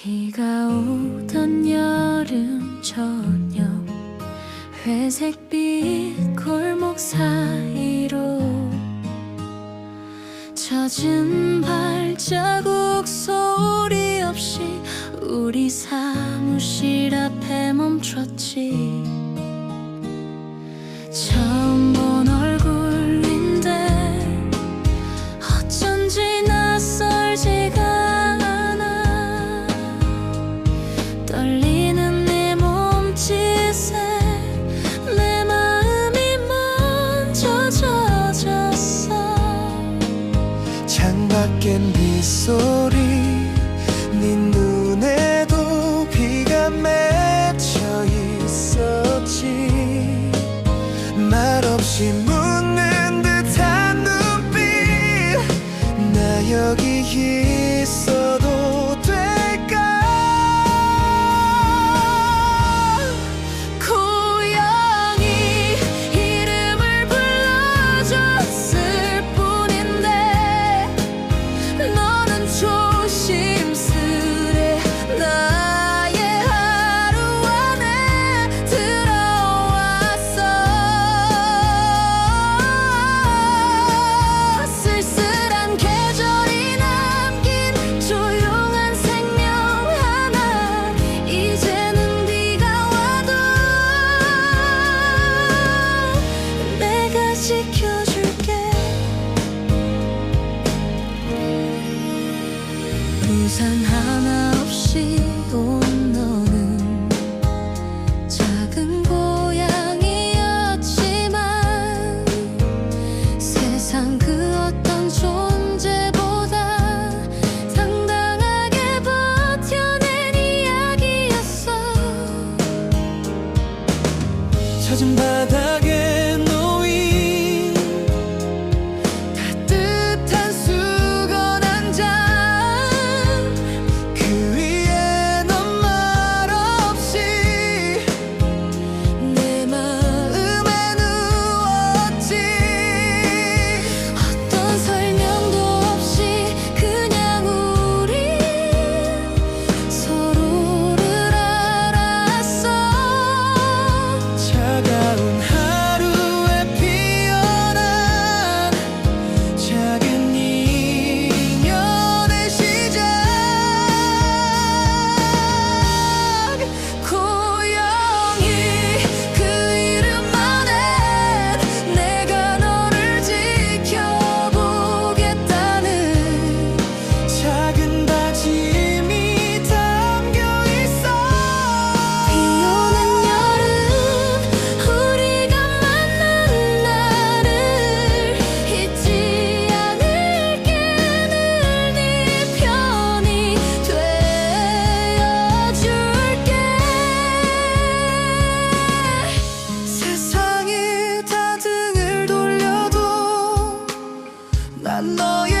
비가 오던 여름 저녁 회색빛 골목 사이로 젖은 발자국 소리 없이 우리 사무실 앞에 멈췄지 떨리 지켜줄게. 우산 하나 없이 온 너는 작은 고양이였지만 세상 그 어떤 존재보다 당당하게 버텨낸 이야기였어. 젖은 난 너의